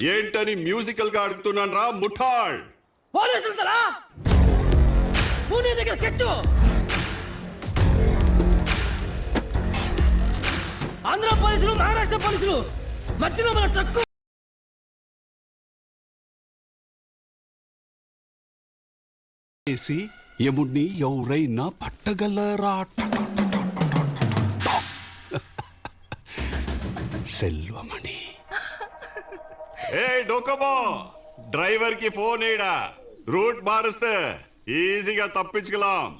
ఏంటని మ్యూజికల్గా అడుగుతున్నాను రా ముఠాళ్ పోలీసులు తలా పూణే దగ్గర స్కెచ్ ఆంధ్ర పోలీసులు మహారాష్ట్ర పోలీసులు మధ్యలో మన ట్రక్కు చేసి యముడిని ఎవరైనా పట్టగలరా? సెల్వమణి. ఏ డోకమో డ్రైవర్ కి ఫోన్ ఏడా రూట్ మారుస్తే ఈజీగా తప్పించుకలాం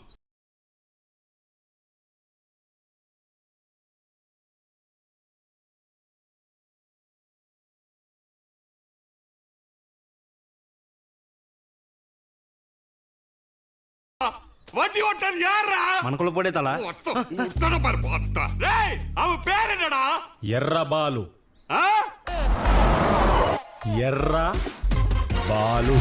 வண்டி ஓட்டது யாரா మనకుల పొడే తల உத்தட பாரு பார்த்தா டேய் அவன் பேர் என்னடா ఎర్ర బాలు ஆ? ఎర్ర బాలు.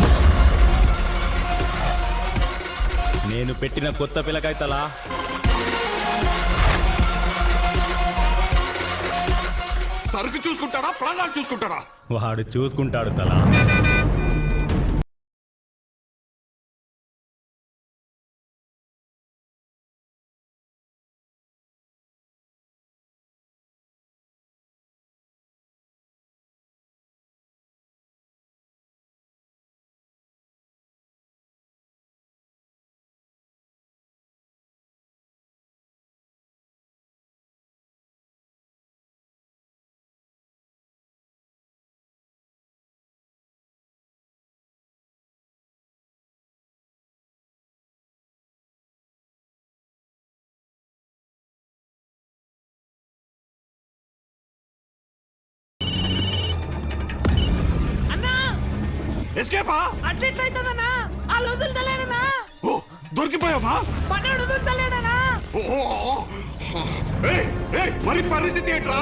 నేను పెట్టిన కొత్త పిల్లకాయ తల. సరుకు చూసుకుంటాడా? ప్రాణాలు చూసుకుంటాడా? వాడు చూసుకుంటాడు తల. ఎస్కేపా అట్లెట్లయితుందన్నా? వాళ్ళు వదులుతలేరన్నా? ఓ దొరికిపోయావా? పన్నోడు వదులుతలేడనా ఓ, ఓ, ఓ. ఏయ్, ఏయ్, మరి పరిస్థితి ఏంట్రా?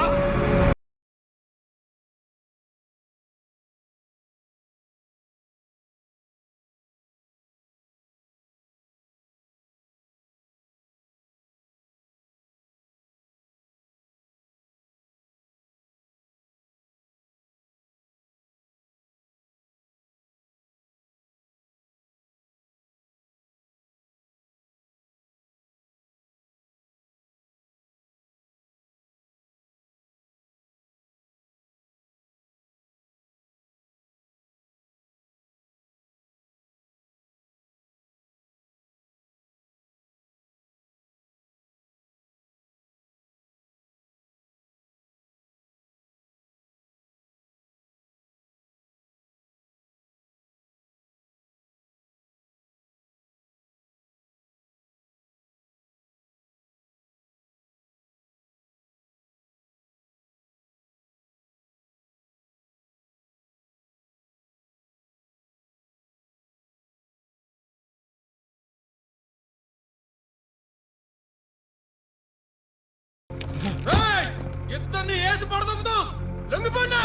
ఇద్దరిని వేసి పడదాం లొంగిపోండి.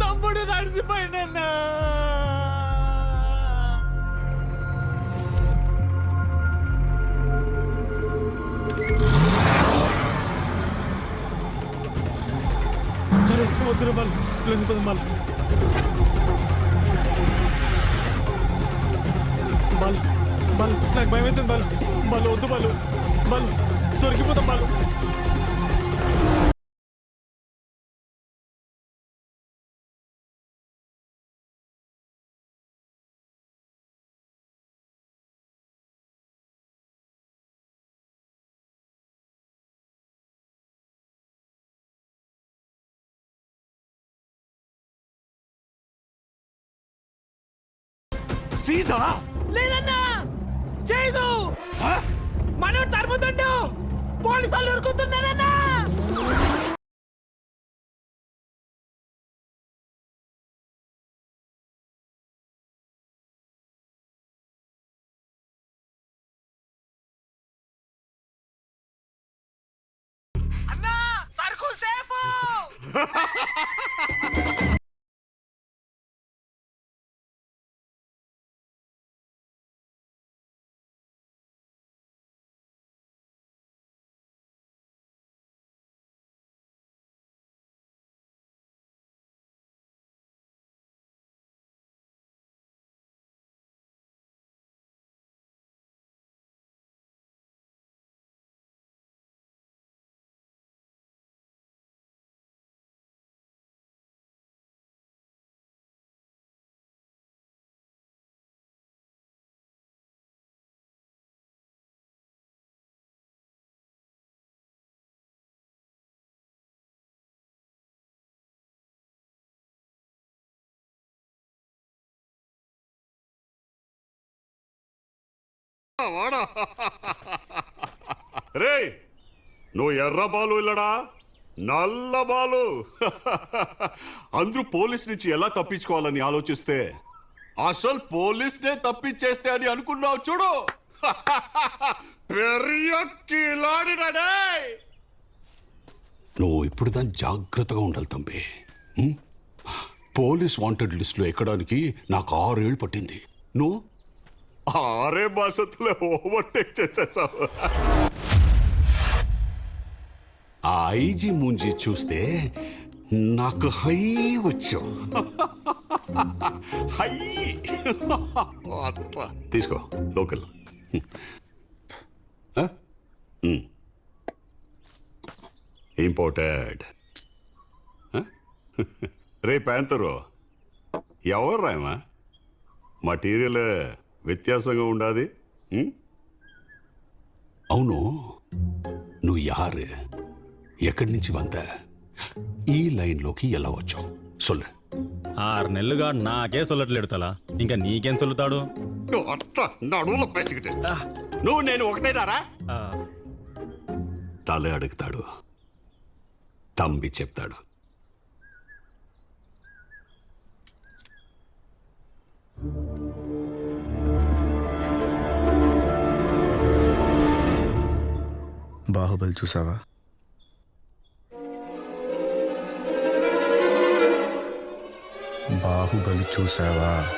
తమ్ముడు నడిచిపోయిండన్నా లొంగిపోదాం బాలు బాలు బాలు నాకు భయం అవుతుంది బాలు బాలు వద్దు బాలు బాలు దొరికిపోతాం బాలు సీజా? లేదన్నా! చేసు? మనోడు తరుముతుండు పోలీసు వాళ్ళు ఉరుకుతున్నారన్నా! అన్నా సరుకు సేఫ్! రే నువ్వు ఎర్ర బాలు ఇల్లడా? నల్ల బాలు. అందరూ పోలీస్ నుంచి ఎలా తప్పించుకోవాలని ఆలోచిస్తే అసలు పోలీస్నే తప్పించేస్తే అని అనుకున్నావు చూడు. పెరియ నువ్వు ఇప్పుడు దాన్ని జాగ్రత్తగా ఉండాలి తంబి. పోలీస్ వాంటెడ్ లిస్టులో ఎక్కడానికి నాకు ఆరేళ్ళు పట్టింది. నువ్వు ఆరే భాషతులే ఓవర్టేక్ చేసేసావు. ఆ ఐజీ ముంజి చూస్తే నాకు హై వచ్చు హై. తీసుకో లోకల్. ఇంపోర్టెడ్ రే ప్యాంతరు. ఎవరు రాయమా మటీరియల్ వ్యత్యాసంగా ఉండాది? అవును. నువ్వు యారు. ఎక్కడి నుంచి వంద? ఈ లైన్లోకి ఎలా వచ్చావు? సొల్లు. ఆరు నెలలుగా నాకే సొల్లట్లేడు తలా. ఇంకా నీకేం సొల్లుతాడు? నువ్వు నేను ఒకటేనారా తలే అడుగుతాడు. తంబి చెప్తాడు. బాహుబలి చూసావా? బాహుబలి చూసావా?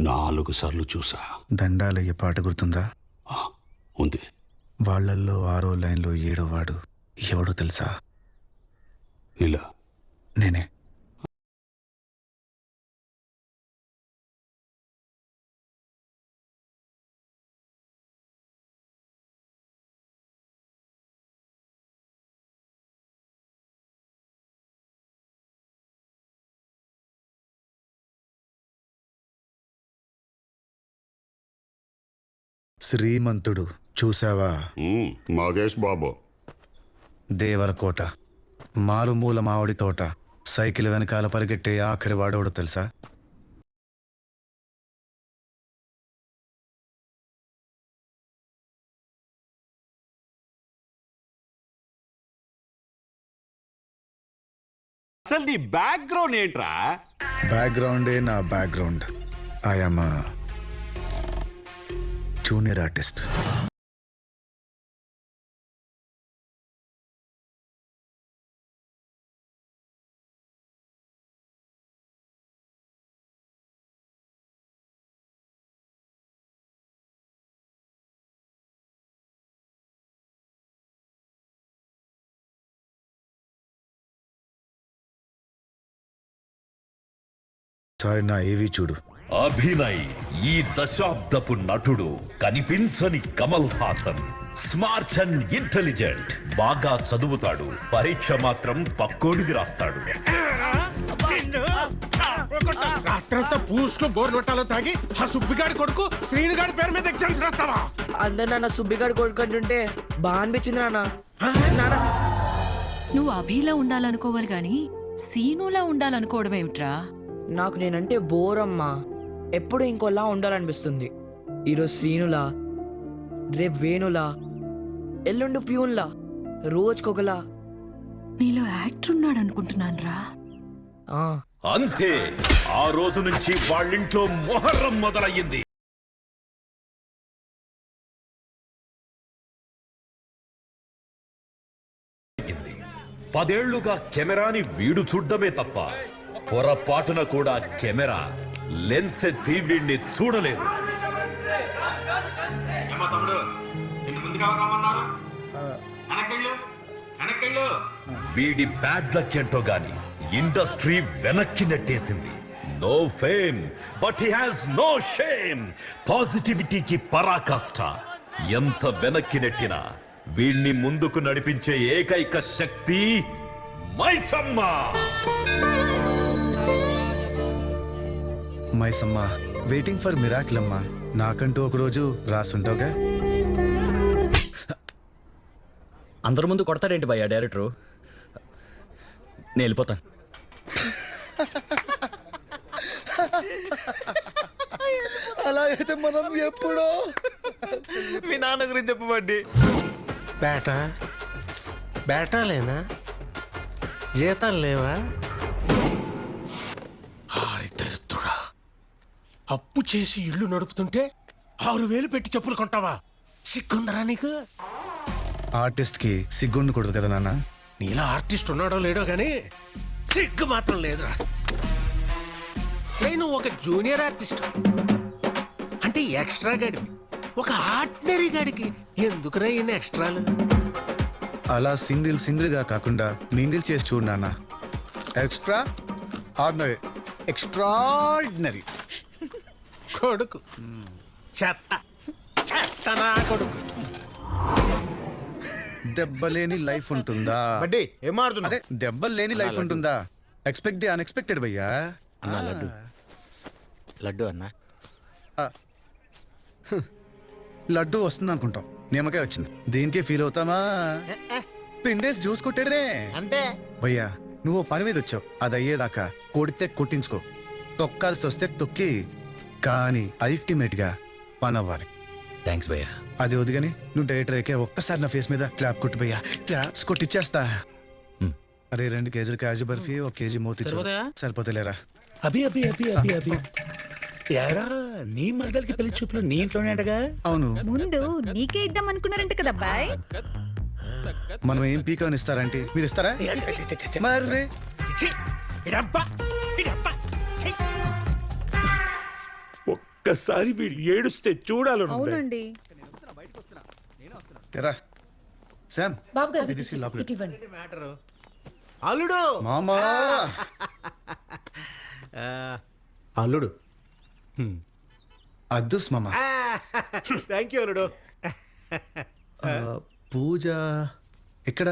నాలుగు సార్లు చూసా. దండాలయ్య పాట గుర్తుందా? ఆ, ఉంది. వాళ్ళల్లో ఆరో లైన్లో ఏడో వాడు ఎవడో తెలుసా? ఇలా. నేనే. శ్రీమంతుడు చూసావా మగేష్ బాబు. దేవరకోట మారుమూల మామిడి తోట సైకిల్ వెనకాల పరిగెట్టే ఆఖరి వాడోడు తెలుసా? అసలు నీ బ్యాక్గ్రౌండ్ ఏంట్రా? బ్యాక్గ్రౌండే నా background I'm junior artist sorry నా ఏవి చూడు. అభినయ్ ఈ దశాబ్దపు నటుడు కనిపించని Kamal Haasan. Smart and intelligent. బాగా చదువుతాడు. పరీక్ష మాత్రం పక్కోడిది రాస్తాడు. రాత్రంతా పూస్ట్ బోర్ నొట్టాలో తాగి ఆ సుబ్బిగాడి కొడుకు శ్రీనుగాడి పేరు మీద ఎగ్జామ్స్ రాస్తావా? అందరు నాన్న సుబ్బిగాడు కొడుకుంటుంటే బాగా అనిపించింది నాన్న. నాన్న. నువ్వు అభిలా ఉండాలనుకోవాలి గాని సీనులా ఉండాలనుకోవడం ఏమిట్రా? నాకు నేనంటే బోర్ అమ్మా ఎప్పుడు ఇంకోలా ఉండాలనిపిస్తుంది. ఈరోజు శ్రీనులా రేపు వేణులా ఎల్లుండి ప్యూన్లా రోజుకొకలా. నీలో యాక్టర్ ఉన్నాడు అనుకుంటున్నాను రా ఆ, అంతే ఆ రోజు నుంచి వాళ్ళింట్లో మొహర్రం మొదలయ్యింది. పదేళ్ళుగా కెమెరాని వీడు చూడ్డమే తప్ప పొరపాటున కూడా కెమెరా. లెన్స్ ఎత్తి వీడిని చూడలేదు. ఏమో తమ్ముడు నిన్ను ముందుగా ఎవరు రమ్మన్నారు? వెనకెళ్ళు వెనకెళ్ళు వీడి బ్యాడ్ లక్ ఏంటో గాని ఇండస్ట్రీ వెనక్కి నెట్టేసింది. No fame but he has no shame పాజిటివిటీకి పరాకాష్ట. ఎంత వెనక్కి నెట్టినా వీణ్ణి ముందుకు నడిపించే ఏకైక శక్తి Maisamma. Maisamma waiting for miracle అమ్మా. నాకంటూ ఒక రోజు రాసుంటావుగా? అందరి ముందు కొడతాడేంటి భయ్యా డైరెక్టరు? నేను వెళ్ళిపోతాను. అలా అయితే మనం ఎప్పుడో? మీ నాన్న గురించి చెప్పబడ్డి బేట బేటాలేనా జీతాలు లేవా? అప్పు చేసి ఇల్లు నడుపుతుంటే ఆరు వేలు పెట్టి చెప్పులు కొంటావా? సిగ్గుందరా నీకు? ఆర్టిస్ట్కి సిగ్గుండకూడదు కదా నాన్న. నీలో ఆర్టిస్ట్ ఉన్నాడో లేడో గాని సిగ్గు మాత్రం లేదురా. నేను ఒక జూనియర్ ఆర్టిస్ట్ అంటే ఎక్స్ట్రా గడివి. ఒక ఆర్డినరీ గడికి ఎందుకురా ఇన్ని ఎక్స్ట్రాలు అలా సింగిల్ సింగిల్గా కాకుండా మింగిల్ చేసి చూడు నాన్న. ఎక్స్ట్రా ఆర్డినరీ ఎక్స్ట్రాడినరీ కొడుకు. చెత్త. చెత్త నా కొడుకు. దెబ్బలేని లైఫ్ ఉంటుందా? బడ్డీ ఏం మారుతున్నా అదే దెబ్బలు లేని లైఫ్ ఉంటుందా? ఎక్స్పెక్ట్ ది అన్ఎక్స్పెక్టెడ్ భయ్యా. లడ్డు. లడ్డు అన్న. లడ్డు వస్తుంది అనుకుంటాం నిమ్మకాయ వచ్చింది. దీనికే ఫీల్ అవుతామా? పిండేసి జ్యూస్ కొట్టాడనే. అంటే భయ్యా నువ్వు పని మీద వచ్చావు. అది అయ్యేదాకా కొడితే కొట్టించుకో. తొక్కాల్సి వస్తే తొక్కి కానీ అల్టిమేట్గా పని అవ్వాలి థ్యాంక్స్ భయ్యా. అది వదిగని నువ్వు డైరెక్టర్ అయితే ఒక్కసారి నా ఫేస్ మీద క్లాప్ కొట్టు భయ్యా. క్లాప్స్ కొట్టిచ్చేస్తా. హ్మ్. అరే రెండు కేజీలు కాజు బర్ఫీ ఒక కేజీ మోతి? సరిపోతలేరా అభి అభి అభి అభి అభి. యారా నీ మరదలకి పెళ్ళి చూపులు నీ ఇంట్లోనే అంటగా? అవును. ముందు నీకే ఇద్దాం అనుకున్నారంట కదా అబ్బాయి మనం ఏం పీకాన్ ఇస్తారంటే మీరు ఇస్తారా? మరి ఛీ! ఇడబ్బా ఇడబ్బా. ఒక్కసారి వీడు ఏడుస్తే చూడాలను అవునండి. ఎరా శామ్ బాబు గారు ఇది తీసుకెళ్ళి లోపలికి. ఇటు ఇవ్వండి. అల్లుడు! మామా! అల్లుడు. అద్దుస్ మామ. థ్యాంక్ యూ అల్లుడు. ఆ, పూజ ఎక్కడ?